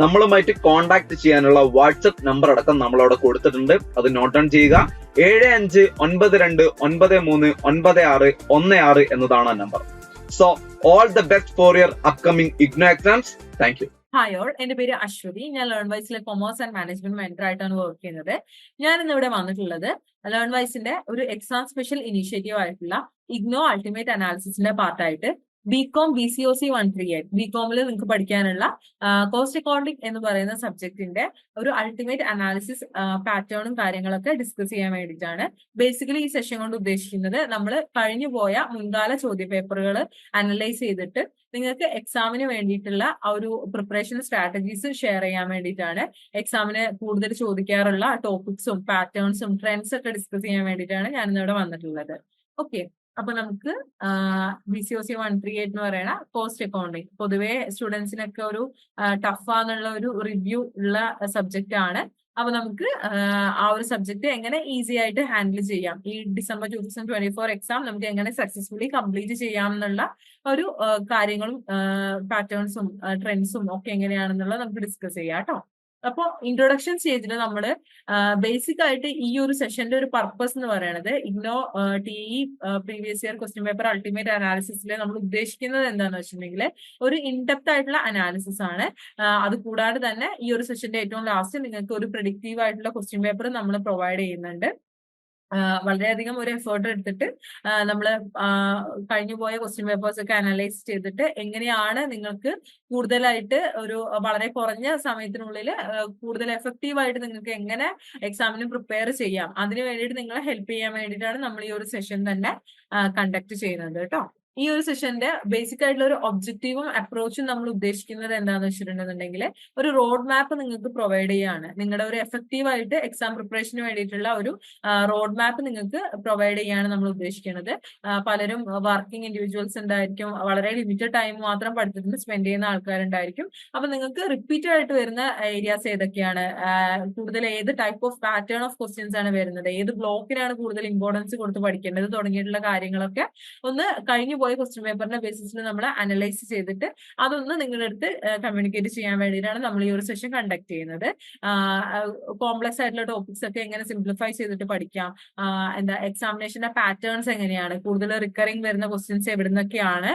നമ്മളുമായിട്ട് കോൺടാക്ട് ചെയ്യാനുള്ള WhatsApp number അടക്കം നമ്മൾ അവിടെ കൊടുത്തിട്ടുണ്ട്. അത് നോട്ട് ഡൗൺ ചെയ്യുക. ഏഴ് അഞ്ച് ഒൻപത് രണ്ട് ഒൻപത് മൂന്ന് ഒൻപത് ആറ് ഒന്ന് ആറ് എന്നതാണ് ആ number so all the best for your upcoming IGNOU exams thank you hi all എന്റെ പേര് അശ്വതി. ഞാൻ ലേൺ വൈസിലെ കൊമേഴ്സ് ആൻഡ് മാനേജ്മെന്റ് മെന്റർ ആയിട്ടാണ് വർക്ക് ചെയ്യുന്നത്. ഞാൻ ഇന്ന് ഇവിടെ വന്നിട്ടുള്ളത് ലേൺ വൈസിന്റെ ഒരു എക്സാം സ്പെഷ്യൽ ഇനീഷ്യേറ്റീവ് ആയിട്ടുള്ള ഇഗ്നോ അൾട്ടിമേറ്റ് അനാലിസിസിന്റെ പാർട്ടായിട്ട് BCom B C O C one three eight ബികോമിൽ നിങ്ങൾക്ക് പഠിക്കാനുള്ള കോസ്റ്റ് അക്കൗണ്ടിംഗ് എന്ന് പറയുന്ന സബ്ജക്റ്റിന്റെ ഒരു അൾട്ടിമേറ്റ് അനാലിസിസ് പാറ്റേണും കാര്യങ്ങളൊക്കെ ഡിസ്കസ് ചെയ്യാൻ വേണ്ടിയിട്ടാണ്. ബേസിക്കലി ഈ സെഷൻ കൊണ്ട് ഉദ്ദേശിക്കുന്നത് നമ്മൾ കഴിഞ്ഞു പോയ മുൻകാല ചോദ്യ പേപ്പറുകൾ അനലൈസ് ചെയ്തിട്ട് നിങ്ങൾക്ക് എക്സാമിന് വേണ്ടിയിട്ടുള്ള ആ ഒരു പ്രിപ്പറേഷൻ സ്ട്രാറ്റജീസ് ഷെയർ ചെയ്യാൻ വേണ്ടിയിട്ടാണ്. എക്സാമിന് കൂടുതൽ ചോദിക്കാറുള്ള ടോപ്പിക്സും പാറ്റേൺസും ട്രെൻഡ്സ് ഒക്കെ ഡിസ്കസ് ചെയ്യാൻ വേണ്ടിയിട്ടാണ് ഞാൻ ഇന്നിവിടെ വന്നിട്ടുള്ളത്. ഓക്കെ അപ്പൊ നമുക്ക് B C O C one three eight എന്ന് പറയുന്ന കോസ്റ്റ് അക്കൗണ്ടിങ് പൊതുവെ സ്റ്റുഡൻസിനൊക്കെ ഒരു ടഫാന്നുള്ള ഒരു റിവ്യൂ ഉള്ള സബ്ജക്റ്റ് ആണ്. അപ്പൊ നമുക്ക് ആ ഒരു സബ്ജക്ട് എങ്ങനെ ഈസി ആയിട്ട് ഹാൻഡിൽ ചെയ്യാം? ഈ December two thousand twenty four exam നമുക്ക് എങ്ങനെ സക്സസ്ഫുള്ളി കംപ്ലീറ്റ് ചെയ്യാം എന്നുള്ള ഒരു കാര്യങ്ങളും പാറ്റേൺസും ട്രെൻഡ്സും ഒക്കെ എങ്ങനെയാണെന്നുള്ളത് നമുക്ക് ഡിസ്കസ് ചെയ്യാം കേട്ടോ. അപ്പോൾ ഇൻട്രൊഡക്ഷൻ സ്റ്റേജിൽ നമ്മൾ ബേസിക് ആയിട്ട് ഈ ഒരു സെഷന്റെ ഒരു പർപ്പസ് എന്ന് പറയുന്നത് IGNOU T E previous year question paper ultimate അനാലിസിസിൽ നമ്മൾ ഉദ്ദേശിക്കുന്നത് എന്താണെന്ന് വെച്ചിട്ടുണ്ടെങ്കിൽ ഒരു ഇൻഡെപ്ത് ആയിട്ടുള്ള അനാലിസിസ് ആണ്. അത് കൂടാതെ തന്നെ ഈ ഒരു സെഷന്റെ ഏറ്റവും ലാസ്റ്റ് നിങ്ങൾക്ക് ഒരു പ്രിഡിക്റ്റീവ് ആയിട്ടുള്ള ക്വസ്റ്റ്യൻ പേപ്പർ നമ്മൾ പ്രൊവൈഡ് ചെയ്യുന്നുണ്ട്. വളരെയധികം ഒരു എഫേർട്ട് എടുത്തിട്ട് നമ്മൾ കഴിഞ്ഞു പോയ ക്വസ്റ്റ്യൻ പേപ്പേഴ്സ് ഒക്കെ അനലൈസ് ചെയ്തിട്ട് എങ്ങനെയാണ് നിങ്ങൾക്ക് കൂടുതലായിട്ട് ഒരു വളരെ കുറഞ്ഞ സമയത്തിനുള്ളിൽ കൂടുതൽ എഫക്റ്റീവായിട്ട് നിങ്ങൾക്ക് എങ്ങനെ എക്സാമിന് പ്രിപ്പയർ ചെയ്യാം. അതിന് വേണ്ടിയിട്ട് നിങ്ങളെ ഹെൽപ്പ് ചെയ്യാൻ വേണ്ടിയിട്ടാണ് നമ്മൾ ഈ ഒരു സെഷൻ തന്നെ കണ്ടക്ട് ചെയ്യുന്നത് കേട്ടോ. ഈ ഒരു സെഷന്റെ ബേസിക് ആയിട്ടുള്ള ഒരു ഒബ്ജക്റ്റീവും അപ്രോച്ചും നമ്മൾ ഉദ്ദേശിക്കുന്നത് എന്താണെന്ന് വെച്ചിട്ടുണ്ടെന്നുണ്ടെങ്കിൽ ഒരു റോഡ് മാപ്പ് നിങ്ങൾക്ക് പ്രൊവൈഡ് ചെയ്യാണ്. നിങ്ങളുടെ ഒരു എഫക്റ്റീവ് ആയിട്ട് എക്സാം പ്രിപ്പറേഷന് വേണ്ടിയിട്ടുള്ള ഒരു റോഡ് മാപ്പ് നിങ്ങൾക്ക് പ്രൊവൈഡ് ചെയ്യാണ് നമ്മൾ ഉദ്ദേശിക്കുന്നത് പലരും വർക്കിംഗ് ഇൻഡിവിജ്വൽസ് ഉണ്ടായിരിക്കും. വളരെ ലിമിറ്റഡ് ടൈം മാത്രം പഠിത്തത്തിൽ സ്പെൻഡ് ചെയ്യുന്ന ആൾക്കാരുണ്ടായിരിക്കും. അപ്പൊ നിങ്ങൾക്ക് റിപ്പീറ്റഡ് ആയിട്ട് വരുന്ന ഏരിയാസ് ഏതൊക്കെയാണ്? കൂടുതൽ ഏത് type of pattern of questions ആണ് വരുന്നത്? ഏത് ബ്ലോക്കിനാണ് കൂടുതൽ ഇമ്പോർട്ടൻസ് കൊടുത്ത് പഠിക്കേണ്ടത്? തുടങ്ങിയിട്ടുള്ള കാര്യങ്ങളൊക്കെ ഒന്ന് കഴിഞ്ഞു പോയ ക്വസ്റ്റ്യൻ പേപ്പറിന്റെ ബേസിസിൽ നമ്മൾ അനലൈസ് ചെയ്തിട്ട് അതൊന്ന് നിങ്ങളുടെ അടുത്ത് കമ്മ്യൂണിക്കേറ്റ് ചെയ്യാൻ വേണ്ടിയിട്ടാണ് നമ്മൾ ഈ ഒരു സെഷൻ കണ്ടക്ട് ചെയ്യുന്നത്. കോംപ്ലക്സ് ആയിട്ടുള്ള ടോപ്പിക്സ് ഒക്കെ എങ്ങനെ സിംപ്ലിഫൈ ചെയ്തിട്ട് പഠിക്കാം? എന്താ എക്സാമിനേഷന്റെ പാറ്റേൺസ് എങ്ങനെയാണ്? കൂടുതൽ റിക്കറിംഗ് വരുന്ന ക്വസ്റ്റ്യൻസ് എവിടുന്നൊക്കെയാണ്?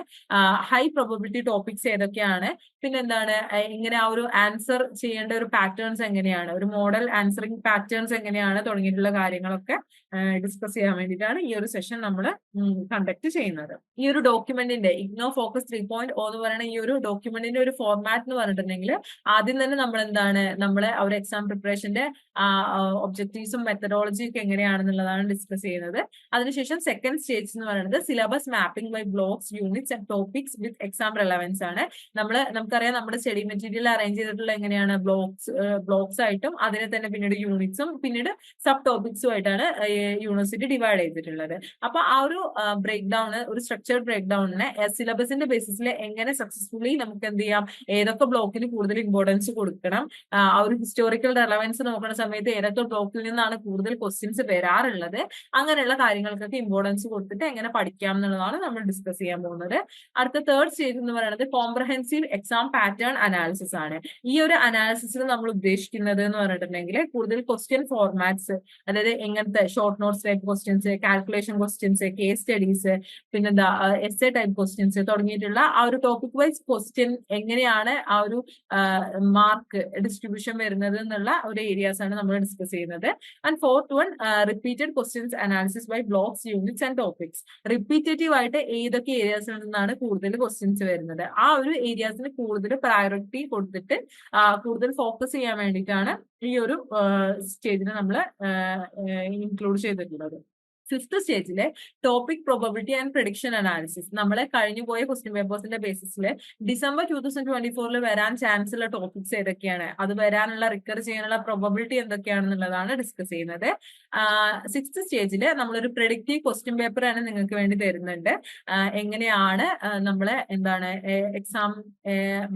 ഹൈ പ്രോബിലിറ്റി ടോപ്പിക്സ് ഏതൊക്കെയാണ്? പിന്നെ എന്താണ് ഇങ്ങനെ ആ ഒരു ആൻസർ ചെയ്യേണ്ട ഒരു പാറ്റേൺസ് എങ്ങനെയാണ്? ഒരു മോഡൽ ആൻസറിങ് പാറ്റേൺസ് എങ്ങനെയാണ് തുടങ്ങിയിട്ടുള്ള കാര്യങ്ങളൊക്കെ ഡിസ്കസ് ചെയ്യാൻ വേണ്ടിയിട്ടാണ് ഈ ഒരു സെഷൻ നമ്മൾ കണ്ടക്ട് ചെയ്യുന്നത്. ഈ ഒരു ഡോക്യുമെന്റിന്റെ IGNOU focus three point O എന്ന് പറയുന്ന ഈ ഒരു ഡോക്യുമെന്റിന്റെ ഒരു ഫോർമാറ്റ് എന്ന് പറഞ്ഞിട്ടുണ്ടെങ്കിൽ ആദ്യം തന്നെ നമ്മൾ എന്താണ് നമ്മളെ ഒരു എക്സാം പ്രിപ്പറേഷന്റെ ഒബ്ജക്റ്റീവ്സും മെത്തഡോളജിയും ഒക്കെ എങ്ങനെയാണെന്നുള്ളതാണ് ഡിസ്കസ് ചെയ്യുന്നത്. അതിനുശേഷം സെക്കൻഡ് സ്റ്റേജ് എന്ന് പറയുന്നത് syllabus mapping by blocks units and topics with exam relevance ആണ്. നമ്മൾ നമുക്കറിയാം നമ്മുടെ സ്റ്റഡി മെറ്റീരിയൽ അറേഞ്ച് ചെയ്തിട്ടുള്ള എങ്ങനെയാണ് ബ്ലോക്സ് ബ്ലോക്സ് ആയിട്ടും അതിനെ തന്നെ പിന്നീട് യൂണിറ്റ്സും പിന്നീട് സബ് ടോപ്പിക്സും ആയിട്ടാണ് യൂണിവേഴ്സിറ്റി ഡിവൈഡ് ചെയ്തിട്ടുള്ളത്. അപ്പൊ ആ ഒരു ബ്രേക്ക് ഡൗൺ ഒരു സ്ട്രക്ചർ ബ്രേക്ക് ഡൗണിനെ സിലബസിന്റെ ബേസിസിൽ എങ്ങനെ സക്സസ്ഫുള്ളി നമുക്ക് എന്ത് ചെയ്യാം ഏതൊക്കെ ബ്ലോക്കിന് കൂടുതൽ ഇമ്പോർട്ടൻസ് കൊടുക്കണം ആ ഒരു ഹിസ്റ്റോറിക്കൽ റെലവൻസ് നോക്കുന്ന സമയത്ത് ഏതൊക്കെ ബ്ലോക്കിൽ നിന്നാണ് കൂടുതൽ ക്വസ്റ്റ്യൻസ് വരാറുള്ളത് അങ്ങനെയുള്ള കാര്യങ്ങൾക്കൊക്കെ ഇമ്പോർട്ടൻസ് കൊടുത്തിട്ട് എങ്ങനെ പഠിക്കാം എന്നുള്ളതാണ് നമ്മൾ ഡിസ്കസ് ചെയ്യാൻ പോകുന്നത്. അടുത്ത തേർഡ് സ്റ്റേജ് എന്ന് പറയുന്നത് കോംപ്രഹെൻസീവ് എക്സാം പാറ്റേൺ അനാലിസിസ് ആണ്. ഈ ഒരു അനാലിസിസിൽ നമ്മൾ ഉദ്ദേശിക്കുന്നത് എന്ന് പറഞ്ഞിട്ടുണ്ടെങ്കിൽ കൂടുതൽ ക്വസ്റ്റ്യൻ ഫോർമാറ്റ്സ് അതായത് എങ്ങനത്തെ short notes type questions calculation questions case studies പിന്നെന്താ എസ് എ ടൈപ്പ് ക്വസ്റ്റ്യൻസ് തുടങ്ങിയിട്ടുള്ള ആ ഒരു ടോപ്പിക് വൈസ് ക്വസ്റ്റ്യൻ എങ്ങനെയാണ് ആ ഒരു മാർക്ക് ഡിസ്ട്രിബ്യൂഷൻ വരുന്നത് എന്നുള്ള ഒരു ഏരിയാസ് ആണ് നമ്മൾ ഡിസ്കസ് ചെയ്യുന്നത്. And fourth one repeated questions analysis by blocks units and topics repetitive ആയിട്ട് ഏതൊക്കെ ഏരിയാസിൽ നിന്നാണ് കൂടുതൽ ക്വസ്റ്റ്യൻസ് വരുന്നത്? ആ ഒരു ഏരിയാസിന് കൂടുതൽ പ്രയോറിറ്റി കൊടുത്തിട്ട് കൂടുതൽ ഫോക്കസ് ചെയ്യാൻ വേണ്ടിയിട്ടാണ് ഈ ഒരു സ്റ്റേജിനെ നമ്മൾ ഇൻക്ലൂഡ് ചെയ്തിട്ടുള്ളത്. Fifth സ്റ്റേജിലെ topic probability and prediction analysis നമ്മളെ കഴിഞ്ഞു പോയ ക്വസ്റ്റ്യൻ പേപ്പേഴ്സിന്റെ ബേസിസിൽ ഡിസംബർ ടൂ തൗസൻഡ് ട്വന്റി ഫോറിൽ വരാൻ ചാൻസ് ഉള്ള ടോപ്പിക്സ് ഏതൊക്കെയാണ്? അത് വരാനുള്ള റിക്കർ ചെയ്യാനുള്ള പ്രോബബിലിറ്റി എന്തൊക്കെയാണെന്നുള്ളതാണ് ഡിസ്കസ് ചെയ്യുന്നത്. സിക്സ്ത് സ്റ്റേജിൽ നമ്മളൊരു പ്രഡിക്റ്റീവ് ക്വസ്റ്റ്യൻ പേപ്പറാണ് നിങ്ങൾക്ക് വേണ്ടി തരുന്നുണ്ട്. എങ്ങനെയാണ് നമ്മളെ എന്താണ് എക്സാം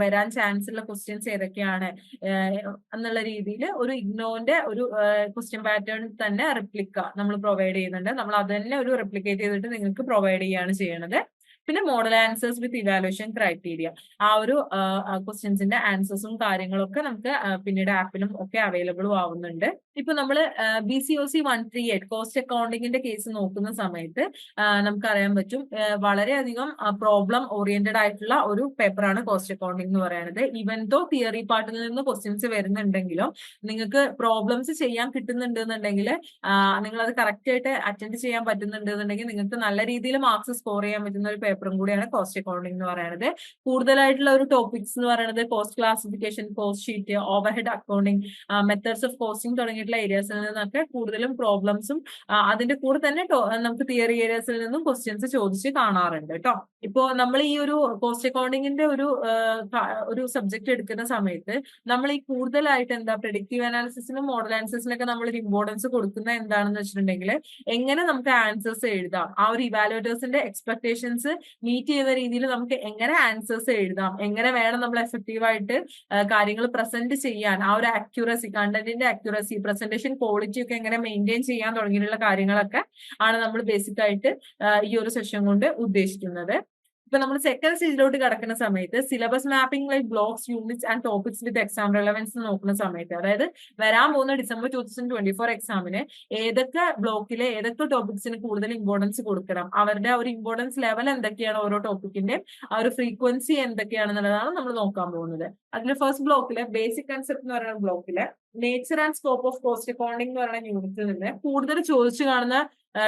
വരാൻ ചാൻസ് ഉള്ള ക്വസ്റ്റ്യൻസ് ഏതൊക്കെയാണ് എന്നുള്ള രീതിയിൽ ഒരു ഇഗ്നോന്റെ ഒരു ക്വസ്റ്റ്യൻ പാറ്റേൺ തന്നെ റിപ്ലിക്ക നമ്മൾ പ്രൊവൈഡ് ചെയ്യുന്നുണ്ട്. നമ്മൾ അതെല്ലാം ഒരു റെപ്ലിക്കേറ്റ് ചെയ്തിട്ട് നിങ്ങൾക്ക് പ്രൊവൈഡ് ചെയ്യാണ് ചെയ്യണത്. പിന്നെ model answers with evaluation criteria ആ ഒരു ക്വസ്റ്റ്യൻസിന്റെ ആൻസേഴ്സും കാര്യങ്ങളൊക്കെ നമുക്ക് പിന്നീട് ആപ്പിലും ഒക്കെ അവൈലബിളും ആവുന്നുണ്ട്. ഇപ്പൊ നമ്മൾ B C O C one three eight cost അക്കൗണ്ടിങ്ങിന്റെ case നോക്കുന്ന സമയത്ത് നമുക്കറിയാൻ പറ്റും വളരെയധികം പ്രോബ്ലം ഓറിയന്റഡ് ആയിട്ടുള്ള ഒരു പേപ്പറാണ് കോസ്റ്റ് അക്കൗണ്ടിങ് എന്ന് പറയുന്നത്. ഈവൻ ദോ തിയറി പാർട്ടിൽ നിന്ന് ക്വസ്റ്റ്യൻസ് വരുന്നുണ്ടെങ്കിലും നിങ്ങൾക്ക് പ്രോബ്ലംസ് ചെയ്യാൻ കിട്ടുന്നുണ്ട് എന്നുണ്ടെങ്കിൽ നിങ്ങൾ അത് കറക്റ്റ് ആയിട്ട് അറ്റൻഡ് ചെയ്യാൻ പറ്റുന്നുണ്ട് എന്നുണ്ടെങ്കിൽ നിങ്ങൾക്ക് നല്ല രീതിയിൽ മാർക്സ് സ്കോർ ചെയ്യാൻ പറ്റുന്ന ഒരു പേപ്പറും കൂടിയാണ് കോസ്റ്റ് അക്കൗണ്ടിങ് എന്ന് പറയുന്നത്. കൂടുതലായിട്ടുള്ള ഒരു ടോപ്പിക്സ് എന്ന് പറയുന്നത് cost classification cost sheet overhead accounting methods of costing തുടങ്ങിയിട്ടുള്ള ഏരിയാസിൽ നിന്നൊക്കെ കൂടുതലും പ്രോബ്ലംസും അതിന്റെ കൂടെ തന്നെ നമുക്ക് തിയറി ഏരിയാസിൽ നിന്നും ക്വസ്റ്റ്യൻസ് ചോദിച്ച് കാണാറുണ്ട് കേട്ടോ ഇപ്പോ നമ്മൾ ഈ ഒരു കോസ്റ്റ് അക്കൗണ്ടിങ്ങിന്റെ ഒരു ഒരു സബ്ജക്ട് എടുക്കുന്ന സമയത്ത് നമ്മൾ ഈ കൂടുതലായിട്ട് എന്താ പ്രഡിക്റ്റീവ് അനാലിസിസിനും മോഡൽ അനാലിസിസിനൊക്കെ നമ്മൾ ഒരു ഇമ്പോർട്ടൻസ് കൊടുക്കുന്ന എന്താണെന്ന് വെച്ചിട്ടുണ്ടെങ്കിൽ എങ്ങനെ നമുക്ക് ആൻസേഴ്സ് എഴുതാം ആ ഒരു ഇവാലുവേറ്റേഴ്സിന്റെ എക്സ്പെക്ടേഷൻസ് മീറ്റ് ചെയ്യുന്ന രീതിയിൽ നമുക്ക് എങ്ങനെ ആൻസേഴ്സ് എഴുതാം എങ്ങനെ വേണം നമ്മൾ എഫക്റ്റീവായിട്ട് കാര്യങ്ങൾ പ്രസന്റ് ചെയ്യാൻ ആ ഒരു ആക്യുറസി കണ്ടന്റിന്റെ അക്യുറസി പ്രസന്റേഷൻ ക്വാളിറ്റി ഒക്കെ എങ്ങനെ മെയിന്റെയിൻ ചെയ്യാൻ തുടങ്ങിയിട്ടുള്ള കാര്യങ്ങളൊക്കെ ആണ് നമ്മൾ ബേസിക് ആയിട്ട് ഈ ഒരു സെഷൻ കൊണ്ട് ഉദ്ദേശിക്കുന്നത്. ഇപ്പൊ നമ്മൾ സെക്കൻഡ് സ്റ്റേജിലോട്ട് കിടക്കുന്ന സമയത്ത് syllabus mapping like blocks units and topics with exam relevance നോക്കുന്ന സമയത്ത് അതായത് വരാൻ പോകുന്ന December two thousand twenty four എക്സാമിന് ഏതൊക്കെ ബ്ലോക്കിലെ ഏതൊക്കെ ടോപ്പിക്സിന് കൂടുതൽ ഇമ്പോർട്ടൻസ് കൊടുക്കണം? അവരുടെ ഒരു ഇമ്പോർട്ടൻസ് ലെവൽ എന്തൊക്കെയാണ് ഓരോ ടോപ്പിക്കിന്റെ ആ ഒരു ഫ്രീക്വൻസി എന്തൊക്കെയാണെന്നുള്ളതാണ് നമ്മൾ നോക്കാൻ പോകുന്നത്. അതിൽ ഫസ്റ്റ് ബ്ലോക്കിലെ ബേസിക് കൺസെപ്റ്റ് എന്ന് പറയുന്ന ബ്ലോക്കിലെ nature and scope of cost accounting എന്ന് പറയുന്ന യൂണിറ്റിൽ നിന്ന് കൂടുതൽ ചോദിച്ചു കാണുന്ന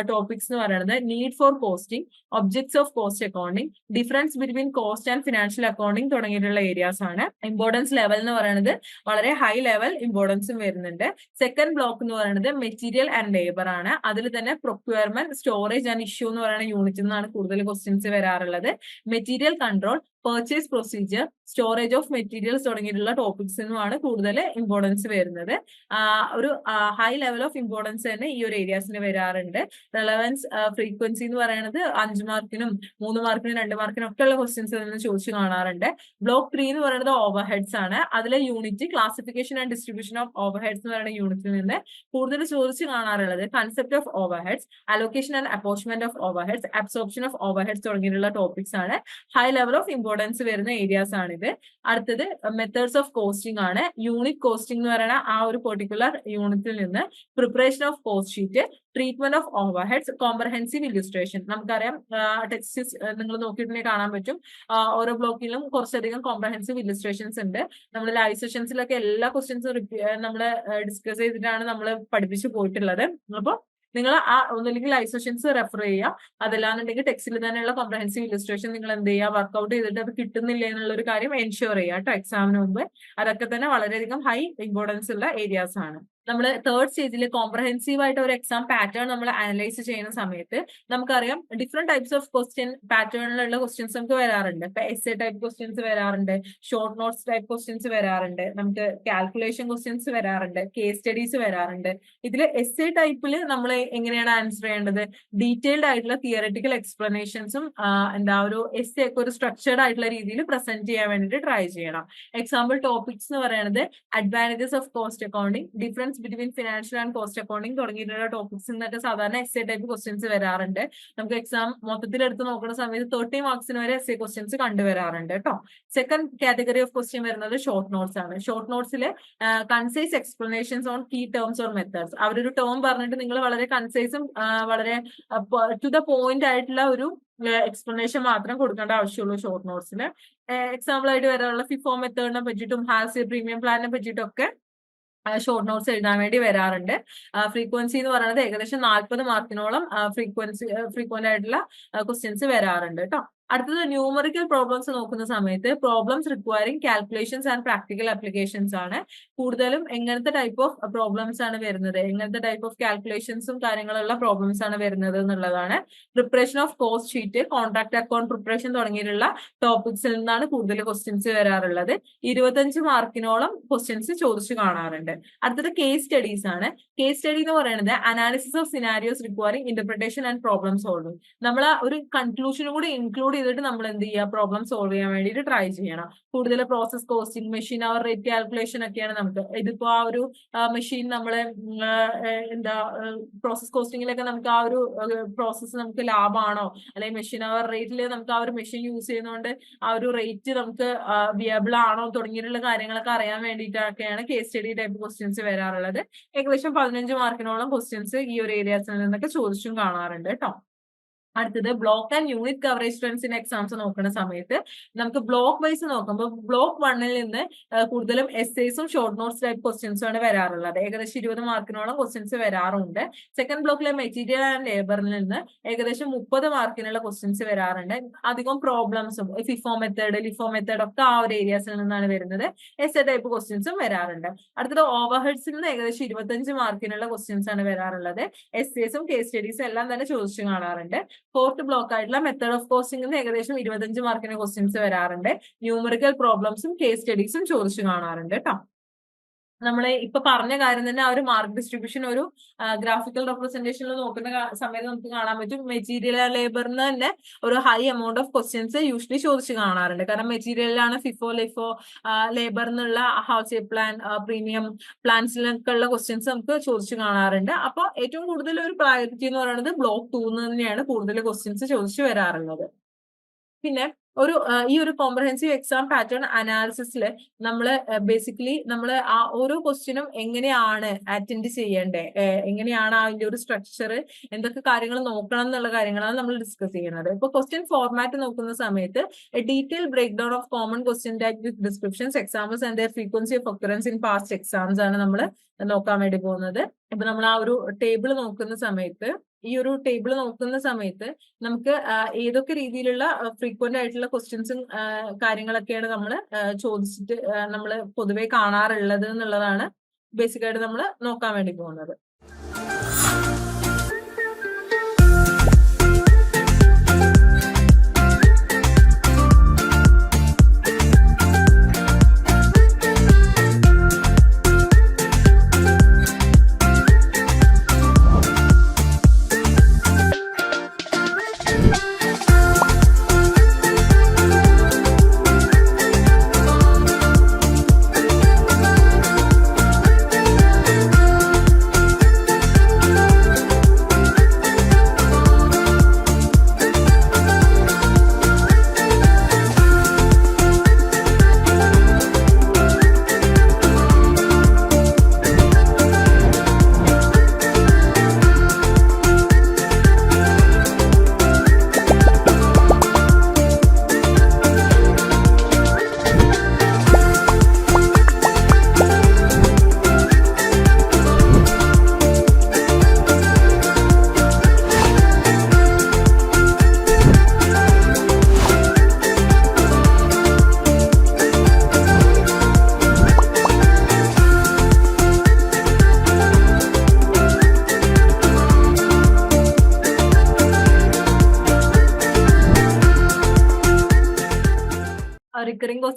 ടോപ്പിക്സ് എന്ന് പറയുന്നത് need for costing objects of cost accounting difference between cost and financial accounting തുടങ്ങിയിട്ടുള്ള ഏരിയാസ് ആണ്. ഇമ്പോർട്ടൻസ് ലെവൽ എന്ന് പറയുന്നത് വളരെ ഹൈ ലെവൽ ഇമ്പോർട്ടൻസും വരുന്നുണ്ട്. സെക്കൻഡ് ബ്ലോക്ക് എന്ന് പറയുന്നത് മെറ്റീരിയൽ ആൻഡ് ലേബർ ആണ്. അതിൽ തന്നെ പ്രൊക്യൂർമെന്റ് സ്റ്റോറേജ് ആൻഡ് ഇഷ്യൂ എന്ന് പറയുന്ന യൂണിറ്റിൽ നിന്നാണ് കൂടുതൽ ക്വസ്റ്റ്യൻസ് വരാറുള്ളത്. Material control purchase procedure storage of materials തുടങ്ങിയിട്ടുള്ള ടോപ്പിക്സിനുമാണ് കൂടുതൽ ഇമ്പോർട്ടൻസ് വരുന്നത്. ഒരു ഹൈ ലെവൽ ഓഫ് ഇമ്പോർട്ടൻസ് തന്നെ ഈ ഒരു ഏരിയാസിന് വരാറുണ്ട്. റെലവൻസ് ഫ്രീക്വൻസി എന്ന് പറയുന്നത് അഞ്ച് മാർക്കിനും മൂന്ന് മാർക്കിനും രണ്ട് മാർക്കിനും ഒക്കെ ഉള്ള ക്വസ്റ്റ്യൻസ് നിന്ന് ചോദിച്ചു കാണാറുണ്ട്. ബ്ലോക്ക് ത്രീ എന്ന് പറയുന്നത് ഓവർ ഹെഡ്സ് ആണ്. അതിലെ unit classification and distribution of overheads എന്ന് പറയുന്ന യൂണിറ്റിൽ നിന്ന് കൂടുതൽ ചോദിച്ചു കാണാറുള്ളത് concept of overheads allocation and apportionment of overheads absorption of overheads തുടങ്ങിയിട്ടുള്ള ടോപ്പിക്സ് ആണ്. ഹൈ ലെവൽ ഓഫ് ഇമ്പോർട്ടൻസ് വരുന്ന ഏരിയാസ് ആണിത്. അടുത്തത് മെത്തേഡ്സ് ഓഫ് കോസ്റ്റിംഗ് ആണ്. യൂണിറ്റ് കോസ്റ്റിംഗ് എന്ന് പറയുന്ന ആ ഒരു പെർട്ടിക്കുലർ യൂണിറ്റിൽ നിന്ന് preparation of cost sheet treatment of overheads comprehensive illustration നമുക്കറിയാം ടെക്സ്റ്റ് നിങ്ങൾ നോക്കിയിട്ടുണ്ടെങ്കിൽ കാണാൻ പറ്റും. ഓരോ ബ്ലോക്കിലും കുറച്ചധികം കോംപ്രഹെൻസീവ് ഇല്ലുസ്ട്രേഷൻസ് ഉണ്ട്. നമ്മൾ ലൈവ് സെഷൻസിലൊക്കെ എല്ലാ ക്വസ്റ്റ്യൻസും നമ്മൾ ഡിസ്കസ് ചെയ്തിട്ടാണ് നമ്മൾ പഠിപ്പിച്ചു പോയിട്ടുള്ളത്. അപ്പോൾ നിങ്ങൾ ആ ഒന്നില്ലെങ്കിൽ ലൈവ് സെഷൻസ് റെഫർ ചെയ്യുക അതല്ലാന്നുണ്ടെങ്കിൽ ടെക്സ്റ്റിൽ തന്നെയുള്ള കോംപ്രഹെൻസീവ് ഇല്ലസ്ട്രേഷൻ നിങ്ങൾ എന്ത് ചെയ്യുക വർക്ക്ഔട്ട് ചെയ്തിട്ട് അത് കിട്ടുന്നില്ല എന്നുള്ള ഒരു കാര്യം എൻഷുർ ചെയ്യുക കേട്ടോ എക്സാമിന് മുമ്പ്. അതൊക്കെ തന്നെ വളരെയധികം ഹൈ ഇമ്പോർട്ടൻസ് ഉള്ള ഏരിയാസ് ആണ്. നമ്മൾ തേർഡ് സ്റ്റേജിൽ കോംപ്രഹെൻസീവ് ആയിട്ട് ഒരു എക്സാം പാറ്റേൺ നമ്മൾ അനലൈസ് ചെയ്യുന്ന സമയത്ത് നമുക്കറിയാം ഡിഫറെന്റ് ടൈപ്സ് ഓഫ് ക്വസ്റ്റ്യൻ പാറ്റേണിലുള്ള ക്വസ്റ്റ്യൻസ് നമുക്ക് വരാറുണ്ട്. ഇപ്പൊ എസ് എ ടൈപ്പ് ക്വസ്റ്റ്യൻസ് വരാറുണ്ട് ഷോർട്ട് നോട്ട്സ് ടൈപ്പ് ക്വസ്റ്റ്യൻസ് വരാറുണ്ട് നമുക്ക് കാൽക്കുലേഷൻ ക്വസ്റ്റ്യൻസ് വരാറുണ്ട് കേസ് സ്റ്റഡീസ് വരാറുണ്ട്. ഇതിൽ എസ് എ ടൈപ്പിൽ നമ്മൾ എങ്ങനെയാണ് ആൻസർ ചെയ്യേണ്ടത്? ഡീറ്റെയിൽഡ് ആയിട്ടുള്ള തിയററ്റിക്കൽ എക്സ്പ്ലനേഷൻസും എന്താ ഒരു എസ് എ ഒക്കെ ഒരു സ്ട്രക്ചേർഡ് ആയിട്ടുള്ള രീതിയിൽ പ്രസന്റ് ചെയ്യാൻ വേണ്ടിയിട്ട് ട്രൈ ചെയ്യണം. എക്സാമ്പിൾ ടോപ്പിക്സ് എന്ന് പറയുന്നത് advantages of cost accounting difference between financial and cost accounting തുടങ്ങിയിട്ടുള്ള ടോപ്പിക്സ് എന്നൊക്കെ സാധാരണ എസ് ടൈപ്പ് ക്വസ്റ്റ്യൻസ് വരാറുണ്ട്. നമുക്ക് എക്സാം മൊത്തത്തിൽ എടുത്ത് നോക്കുന്ന സമയത്ത് തേർട്ടി മാർക്സിന് വരെ എസ് ക്വസ്റ്റ്യൻസ് കണ്ടുവരാറുണ്ട് കേട്ടോ സെക്കൻഡ് കാറ്റഗറി ഓഫ് ക്വസ്റ്റ്യൻ വരുന്നത് ഷോർട്ട് നോട്ട്സ് ആണ്. Short നോട്ട്സിൽ concise explanations on key terms or methods അവരൊരു ടേം പറഞ്ഞിട്ട് നിങ്ങൾ വളരെ കൺസൈസും വളരെ ടു ദ പോയിന്റ് ആയിട്ടുള്ള ഒരു എക്സ്പ്ലനേഷൻ മാത്രം കൊടുക്കേണ്ട ആവശ്യമുള്ളൂ ഷോർട്ട് നോട്ട്സിൽ എക്സാമ്പിൾ ആയിട്ട് വരാനുള്ള ഫിഫോ മെത്തേഡിനെ പറ്റിയിട്ടും ഹാൽസി പ്രീമിയം പ്ലാനിനെ പറ്റിയിട്ടും ഒക്കെ ഷോർട്ട് നോട്ട്സ് എഴുതാൻ വേണ്ടി വരാറുണ്ട്. ഫ്രീക്വൻസി എന്ന് പറയുന്നത് ഏകദേശം നാൽപ്പത് മാർക്കിനോളം ഫ്രീക്വൻസി ഫ്രീക്വന്റ് ആയിട്ടുള്ള ക്വസ്റ്റ്യൻസ് വരാറുണ്ട് കേട്ടോ അടുത്തത് ന്യൂമറിക്കൽ പ്രോബ്ലംസ് നോക്കുന്ന സമയത്ത് problems requiring calculations and practical applications ആണ്. കൂടുതലും എങ്ങനത്തെ ടൈപ്പ് ഓഫ് പ്രോബ്ലംസ് ആണ് വരുന്നത്? എങ്ങനത്തെ ടൈപ്പ് ഓഫ് കാൽക്കുലേഷൻസും കാര്യങ്ങളുള്ള പ്രോബ്ലംസ് ആണ് വരുന്നത് എന്നുള്ളതാണ്. Preparation of cost sheet contract account preparation തുടങ്ങിയിട്ടുള്ള ടോപ്പിക്സിൽ നിന്നാണ് കൂടുതൽ ക്വസ്റ്റ്യൻസ് വരാറുള്ളത്. ഇരുപത്തഞ്ച് മാർക്കിനോളം ക്വസ്റ്റ്യൻസ് ചോദിച്ചു കാണാറുണ്ട്. അടുത്തത് കേസ് സ്റ്റഡീസ് ആണ്. കേസ് സ്റ്റഡി എന്ന് പറയുന്നത് analysis of scenarios requiring interpretation and problem solving നമ്മൾ ഒരു കൺക്ലൂഷനും കൂടി ഇൻക്ലൂഡ് ചെയ്തിട്ട് നമ്മൾ എന്ത് ചെയ്യുക? പ്രോബ്ലം സോൾവ് ചെയ്യാൻ വേണ്ടിയിട്ട് ട്രൈ ചെയ്യണം. കൂടുതൽ process costing machine hour rate calculation ഒക്കെയാണ് നമുക്ക്. ഇതിപ്പോ ആ ഒരു മെഷീൻ നമ്മളെ എന്താ പ്രോസസ് കോസ്റ്റിംഗിലൊക്കെ നമുക്ക് ആ ഒരു പ്രോസസ്സ് നമുക്ക് ലാഭമാണോ അല്ലെങ്കിൽ മെഷീൻ അവർ റേറ്റിൽ നമുക്ക് ആ ഒരു മെഷീൻ യൂസ് ചെയ്യുന്നതുകൊണ്ട് ആ ഒരു റേറ്റ് നമുക്ക് വിയബിൾ ആണോ തുടങ്ങിയിട്ടുള്ള കാര്യങ്ങളൊക്കെ അറിയാൻ വേണ്ടിയിട്ടൊക്കെയാണ് കേസ് സ്റ്റഡി ടൈപ്പ് ക്വസ്റ്റ്യൻസ് വരാറുള്ളത്. ഏകദേശം പതിനഞ്ച് മാർക്കിനോളം ക്വസ്റ്റ്യൻസ് ഈ ഒരു ഏരിയാസിൽ നിന്നൊക്കെ ചോദിച്ചും കാണാറുണ്ട് കേട്ടോ അടുത്തത് ബ്ലോക്ക് ആൻഡ് യൂണിറ്റ് കവറേജ് സ്റ്റുഡൻസിന്റെ എക്സാംസ് നോക്കുന്ന സമയത്ത് നമുക്ക് ബ്ലോക്ക് വൈസ് നോക്കുമ്പോൾ ബ്ലോക്ക് വണ്ണിൽ നിന്ന് കൂടുതലും എസ് ഐസും ഷോർട്ട് നോട്ട്സ് ടൈപ്പ് ക്വസ്റ്റ്യൻസും ആണ് വരാറുള്ളത്. ഏകദേശം ഇരുപത് മാർക്കിനോളം ക്വസ്റ്റ്യൻസ് വരാറുണ്ട്. സെക്കൻഡ് ബ്ലോക്കിലെ മെറ്റീരിയൽ ആൻഡ് ലേബറിൽ നിന്ന് ഏകദേശം മുപ്പത് മാർക്കിനുള്ള ക്വസ്റ്റ്യൻസ് വരാറുണ്ട്. അധികം പ്രോബ്ലംസും ഫിഫോ മെത്തേഡ് ലിഫോ മെത്തേഡ് ഒക്കെ ആ ഒരു ഏരിയാസിൽ നിന്നാണ് വരുന്നത്. എസ് എ ടൈപ്പ് ക്വസ്റ്റ്യൻസും വരാറുണ്ട്. അടുത്തത് ഓവർഹെഡ്സിൽ നിന്ന് ഏകദേശം ഇരുപത്തഞ്ച് മാർക്കിനുള്ള ക്വസ്റ്റ്യൻസ് ആണ് വരാറുള്ളത്. എസ് എസും കേസ് സ്റ്റഡീസും എല്ലാം തന്നെ ചോദിച്ചു കാണാറുണ്ട്. ഫോർത്ത് ബ്ലോക്ക് ആയിട്ടുള്ള മെത്തേഡ് ഓഫ് കോസ്റ്റിംഗിൽ ഏകദേശം ഇരുപത്തഞ്ച് മാർക്കിന് ക്വസ്റ്റ്യൻസ് വരാറുണ്ട്. ന്യൂമറിക്കൽ പ്രോബ്ലംസും കേസ് സ്റ്റഡീസും ചോദിച്ചു കാണാറുണ്ട് കേട്ടോ നമ്മളെ ഇപ്പൊ പറഞ്ഞ കാര്യം തന്നെ ആ ഒരു മാർക്ക് ഡിസ്ട്രിബ്യൂഷൻ ഒരു ഗ്രാഫിക്കൽ റെപ്രസെന്റേഷനിൽ നോക്കുന്ന സമയത്ത് നമുക്ക് കാണാൻ പറ്റും. മെറ്റീരിയൽ ലേബറിന് തന്നെ ഒരു high amount of questions usually ചോദിച്ച് കാണാറുണ്ട്. കാരണം മെറ്റീരിയലിലാണ് ഫിഫോ ലിഫോ ലേബർ എന്നുള്ള ഹൗസ് പ്ലാൻ പ്രീമിയം പ്ലാൻസിലൊക്കെ ഉള്ള ക്വസ്റ്റ്യൻസ് നമുക്ക് ചോദിച്ചു കാണാറുണ്ട്. അപ്പോൾ ഏറ്റവും കൂടുതൽ ഒരു പ്രയോറിറ്റി എന്ന് പറയുന്നത് ബ്ലോക്ക് ടൂന്ന് തന്നെയാണ് കൂടുതൽ ക്വസ്റ്റ്യൻസ് ചോദിച്ചു വരാറുള്ളത്. പിന്നെ ഒരു ഈ ഒരു കോംപ്രഹെൻസീവ് എക്സാം പാറ്റേൺ അനാലിസിസിൽ നമ്മൾ ബേസിക്കലി നമ്മൾ ആ ഓരോ ക്വസ്റ്റ്യനും എങ്ങനെയാണ് അറ്റൻഡ് ചെയ്യേണ്ടത് എങ്ങനെയാണ് അതിന്റെ ഒരു സ്ട്രക്ചർ എന്തൊക്കെ കാര്യങ്ങൾ നോക്കണം എന്നുള്ള കാര്യങ്ങളാണ് നമ്മൾ ഡിസ്കസ് ചെയ്യുന്നത്. ഇപ്പൊ ക്വസ്റ്റ്യൻ ഫോർമാറ്റ് നോക്കുന്ന സമയത്ത് detail break down of common question type with descriptions examples and frequency of occurrence in past exams ആണ് നമ്മൾ നോക്കാൻ വേണ്ടി പോകുന്നത്. ഇപ്പൊ നമ്മൾ ആ ഒരു ടേബിൾ നോക്കുന്ന സമയത്ത് ഈ ഒരു ടേബിൾ നോക്കുന്ന സമയത്ത് നമുക്ക് ഏതൊക്കെ രീതിയിലുള്ള ഫ്രീക്വന്റ് ആയിട്ടുള്ള ക്വസ്റ്റ്യൻസും കാര്യങ്ങളൊക്കെയാണ് നമ്മൾ ചോദിച്ചിട്ട് നമ്മൾ പൊതുവെ കാണാറുള്ളത് എന്നുള്ളതാണ് ബേസിക്കായിട്ട് നമ്മൾ നോക്കാൻ വേണ്ടി പോകുന്നത്.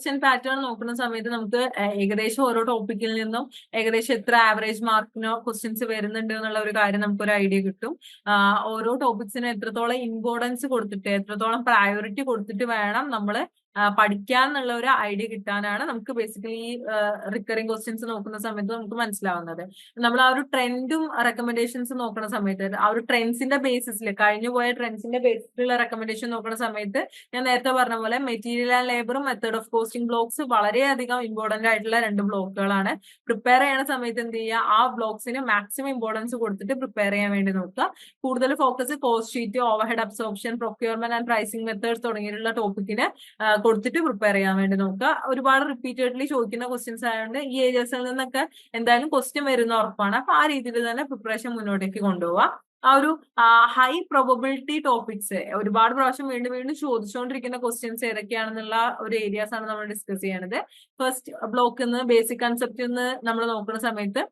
ക്വസ്റ്റ്യൻ പാറ്റേൺ നോക്കുന്ന സമയത്ത് നമുക്ക് ഏകദേശം ഓരോ ടോപ്പിക്കിൽ നിന്നും ഏകദേശം എത്ര ആവറേജ് മാർക്കിനോ ക്വസ്റ്റ്യൻസ് വരുന്നുണ്ട് എന്നുള്ള ഒരു കാര്യം നമുക്ക് ഒരു ഐഡിയ കിട്ടും ഓരോ ടോപ്പിക്സിനും എത്രത്തോളം ഇമ്പോർട്ടൻസ് കൊടുത്തിട്ട് എത്രത്തോളം പ്രയോറിറ്റി കൊടുത്തിട്ട് വേണം നമ്മൾ പഠിക്കാൻ എന്നുള്ള ഒരു ഐഡിയ കിട്ടാനാണ് നമുക്ക് ബേസിക്കലി റിക്കറിംഗ് ക്വസ്റ്റ്യൻസ് നോക്കുന്ന സമയത്ത് നമുക്ക് മനസ്സിലാവുന്നത്. നമ്മൾ ആ ഒരു ട്രെൻഡും റെക്കമെൻഡേഷൻസ് നോക്കുന്ന സമയത്ത് ആ ഒരു ട്രെൻഡ്സിന്റെ ബേസിസിൽ കഴിഞ്ഞു പോയ ട്രെൻഡ്സിന്റെ ബേസിസിലുള്ള റെക്കമെൻഡേഷൻ നോക്കുന്ന സമയത്ത് ഞാൻ നേരത്തെ പറഞ്ഞ പോലെ മെറ്റീരിയൽ ആൻഡ് ലേബറും മെത്തേഡ് ഓഫ് കോസ്റ്റിംഗ് ബ്ലോക്സ് വളരെയധികം ഇമ്പോർട്ടന്റ് ആയിട്ടുള്ള രണ്ട് ബ്ലോക്കുകളാണ് പ്രിപ്പയർ ചെയ്യുന്ന സമയത്ത് എന്ത് ചെയ്യുക? ആ ബ്ലോക്സിന് മാക്സിമം ഇമ്പോർട്ടൻസ് കൊടുത്തിട്ട് പ്രിപ്പയർ ചെയ്യാൻ വേണ്ടി നോക്കുക. കൂടുതൽ focus cost sheet overhead absorption procurement and pricing methods തുടങ്ങിയിട്ടുള്ള ടോപ്പിക്കിന് കൊടുത്തിട്ട് പ്രിപ്പയർ ചെയ്യാൻ വേണ്ടി നോക്കുക. ഒരുപാട് റിപ്പീറ്റഡ്ലി ചോദിക്കുന്ന ക്വസ്റ്റ്യൻസ് ആയതുകൊണ്ട് ഈ ഏരിയസിൽ നിന്നൊക്കെ എന്തായാലും ക്വസ്റ്റ്യൻ വരുന്ന ഉറപ്പാണ്. അപ്പൊ ആ രീതിയിൽ തന്നെ പ്രിപ്പറേഷൻ മുന്നോട്ടേക്ക് കൊണ്ടുപോവുക ആ ഒരു ഹൈ പ്രോബിലിറ്റി ടോപ്പിക്സ് ഒരുപാട് പ്രാവശ്യം വീണ്ടും വീണ്ടും ചോദിച്ചുകൊണ്ടിരിക്കുന്ന ക്വസ്റ്റ്യൻസ് ഏതൊക്കെയാണെന്നുള്ള ഒരു ഏരിയാസ് ആണ് നമ്മൾ ഡിസ്കസ് ചെയ്യണത്. ഫസ്റ്റ് ബ്ലോക്ക് നിന്ന് ബേസിക് കൺസെപ്റ്റ് നിന്ന് നമ്മൾ നോക്കുന്ന സമയത്ത്